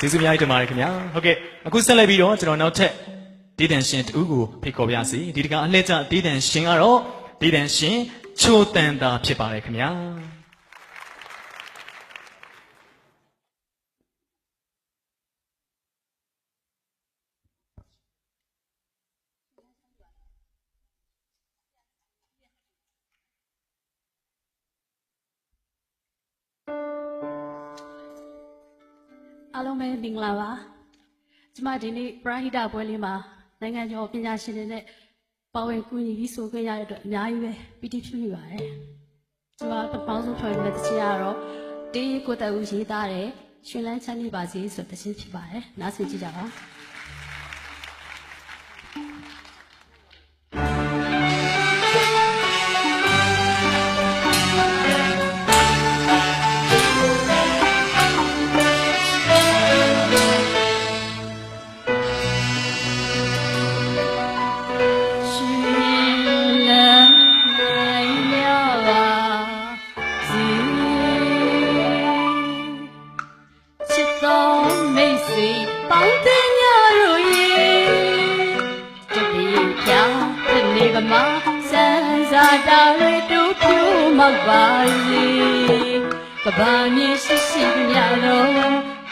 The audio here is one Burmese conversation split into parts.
ကျေးဇူးအများကြီးတင်ပါတယ်ခင်ဗျာဟုတ်ကဲ့အခုဆက်လက်ပြီးတော့ကျွန်တော်နောက်ထပ်ဒေသန်ရှင်တူကိုဖိတ်ခေါ်ပါရစေဒီတကအလှည့်ကျဒေသန်ရှင်ကတော့ဒေသန်ရှင်ချိုတန်တာဖြစ်ပါတယ်ခင်ဗျာ အားလုံးပဲမင်္ဂလာပါကျမဒီနေ့ပရဟိတပွဲလေးမှာနိုင်ငံကျော်ပညာရှင်တွေနဲ့ပါဝင်ကူညီပြီးဆိုခွင့်ရတဲ့အတွက်အများကြီးပဲပီတိဖြစ်မိပါတယ်ကျမပထမဆုံးဖွဲ့နေတဲ့တခြင်းကတော့တေးကိုတက်ဦးရေးသားတဲ့ရှင်လန်းချမ်းမြေပါစေဆိုတဲ့တခြင်းဖြစ်ပါတယ်နားဆင်ကြည့်ကြပါ တဲ့နေကမှာစံစားတာတွေတို့ဖြူမောက်ပါစေကဘာမြင်ရှိရှိမြတော်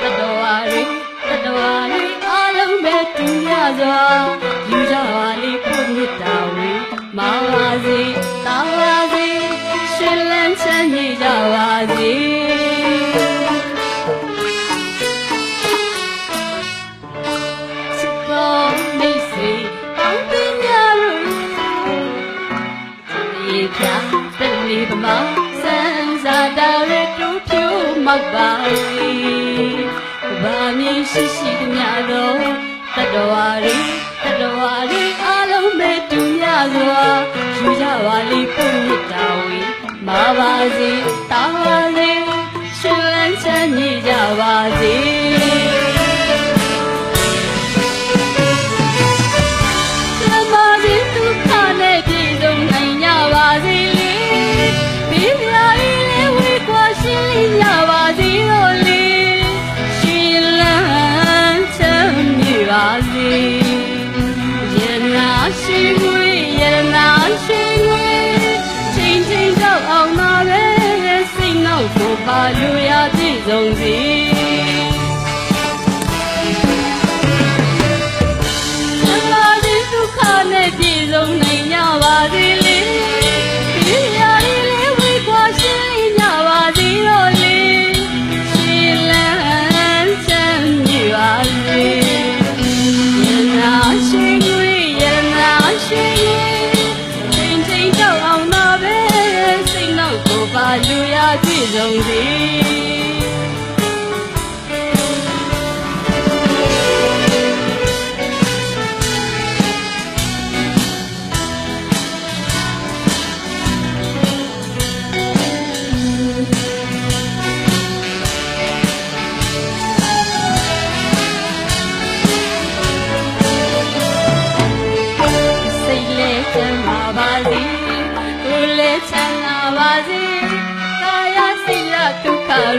တတော်ဝါရီတတော်ဝါရီအားလုံးပဲတူရစွာယူကြပါလိဖို့မြတ်တာဝေမာပါစေတာပါစေရှင်လန်းချမ်းမြေကြပါစေ မောက်ပါစေဘာမြင်ရှိရှိသမျှသောတတဝါရီတတဝါရီအလုံးမဲ့တူရစွာယူကြပါလိပုမြတ်တာဝေမာပါစေတာပါစေရှင်လန်းချမ်းမြေကြပါစေ နောက်ကိုပါလူရပြည့်စုံစေ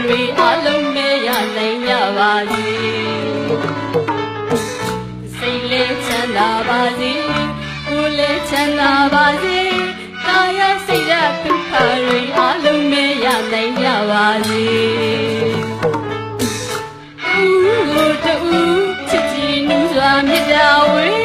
တွေအလုံးမဲ့ရနိုင်ကြပါစေစိတ်လေးချမ်းသာပါစေကိုယ်လေးချမ်းသာပါစေကာယစိတ်ရဒုက္ခတွေအလုံးမဲ့ရနိုင်ကြပါစေဦးတူချစ်ချင်နူးစွာမြတ်တာဝေ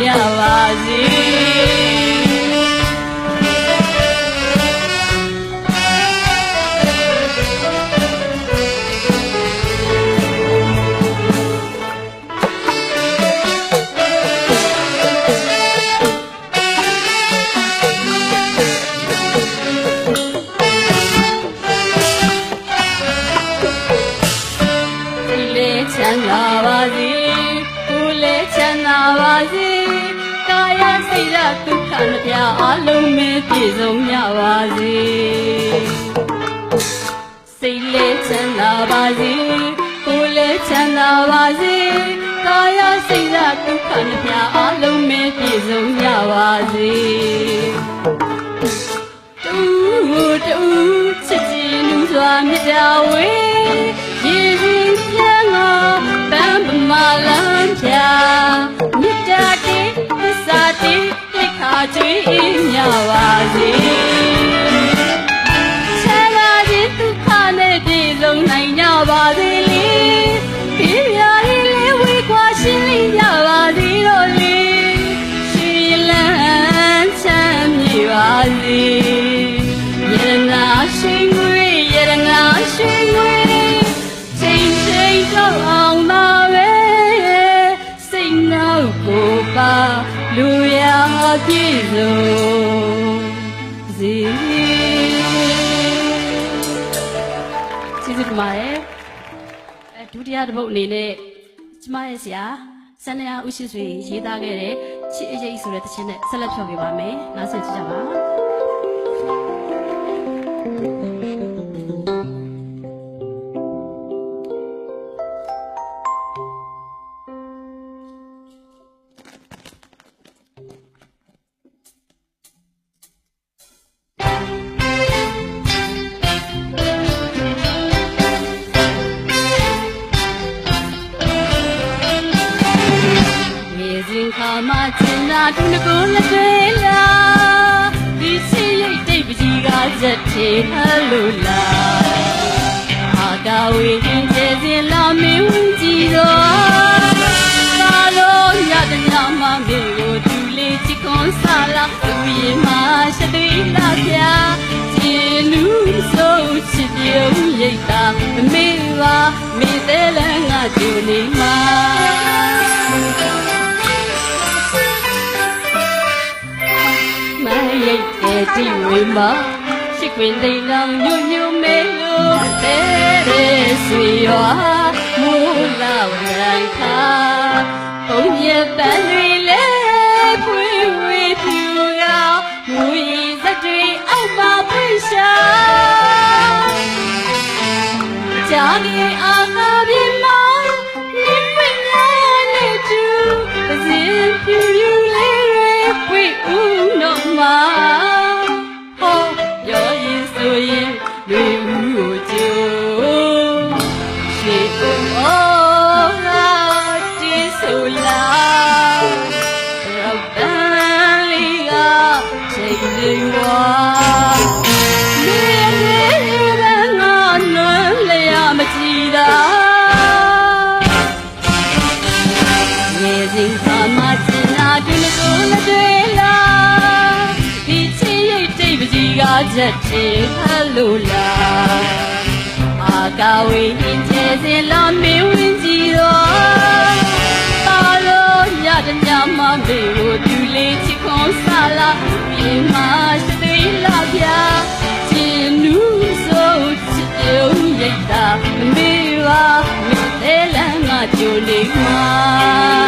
မြပါစေစိ စေကာယစိတ်ဓာတ်ဒုက္ခမပြအလုံးမဲပြည့်စုံကြပါစေစိတ်လေးချမ်းသာပါစေကိုယ်လေးချမ်းသာပါစေကာယစိတ်ဓာတ်ဒုက္ခမပြအလုံးမဲပြည့်စုံကြပါစေ ခါကျွေးညပါစေချမ်းသာခြင်းဒုက္ခနဲ့ပြည့်စုံနိုင်ကြပါစေလေပြည့်ပြားလေးလေးဝေခွာရှင်းလင်းကြပါစေတော့လေရှင်လန်းချမ်းမြေပါစေယရနာရှင် ပြည့်စုံစေကျေးဇူးတင်ပါတယ်အဲဒုတိယတစ်ပုတ်အနေနဲ့ကျမရဲ့ဆရာစန္ဒယာဥရှိဆွေရေးသားခဲ့တဲ့ချစ်အရေးဆိုတဲ့တခြင်းနဲ့ဆက်လက်ဖြောပြပါမယ်နားဆင်ကြည့်ကြပါ စဉ်ခါမှကျင်နာဒုနကိုလက်တွေလာဒီချစ်ရိတ်တိတ်ပကြီးကချက်ထေဟလိုလာအာကာဝေရင်ကျဲစဉ်လာမင်းဝင်ကြည့်တော့သာလို့ရတဲ့ညမမေကိုသူလေးချစ်ခွန်စားလာသူရင်မှာရှိသေးလာဗျာကျင်လူဆုံးချစ်ပြုံးရိတ်တာမမေ့ပါမေ့သေးလန်းငါကျူနေမှာမ တ်တဲ့ဒီဝေမရှိခွင်သိမ်းလောင်ညွညွမဲလို့တဲ့တဲ့ဆွေရွာမူလာဝရံခါဘုံရပန်တွေလဲဖွေးဝေးပြူရောမူရည်စက်တွေအောက်မှာဖွင့်ရှာကြာကြီးအာကာပြင်းမောင်းမြင့်မြင့်များနဲ့တူပစင်ပြူ ကြီးကချက်ချေဟလိုလာအာကာဝေရင်ကျဲစင်လာမင်းဝင်ကြည့်တော့ပါလို့ညတညမမေကိုသူလေးချစ်ခွန်စားလာပြေမရှိသေးလားဗျာကျင်နူးဆိုချစ်ပြုံးရိတ်တာမမေ့ပါမသေးလမ်းငါကြိုနေမှာမို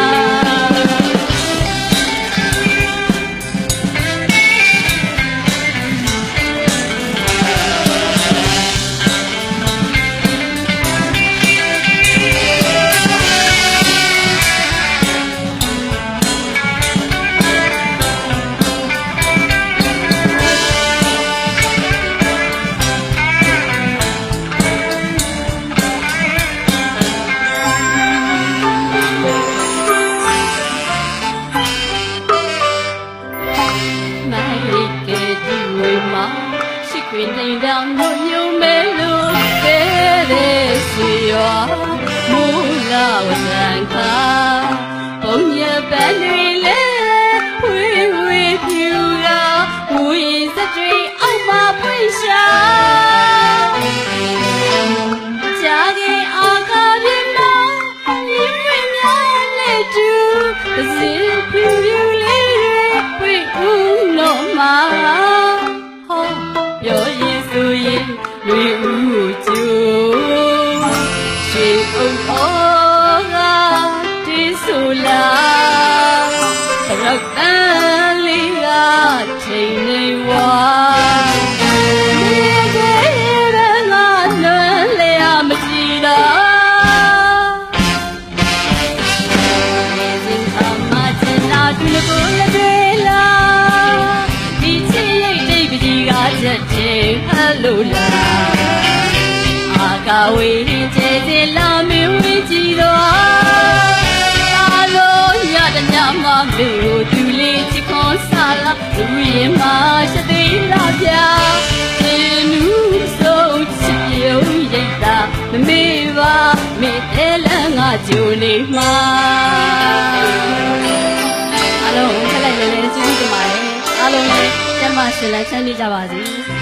မှာရှိခွေနေတောင်ညိုညိုမဲလို့တဲ့တဲ့ဆွေရွာမူလာဝဇန်ခါပုံညပန်းတွေ ချက်ချင်းအလိုလားအာကဝေကျဲကျဲလာမင်းဝေကြည့်တော့အလိုရတဲ့ညမှာမေကိုသူလေးချစ်ခွန်ဆလာသူရင်မရှိသေးလားဗျာရှင်နူးဆုံးချစ်ရုံရိတ်တာမမေပါမေတဲလငါဂျိုနေမှာ မှာရှင်လန်းချမ်းမြေ့ကြပါစေ။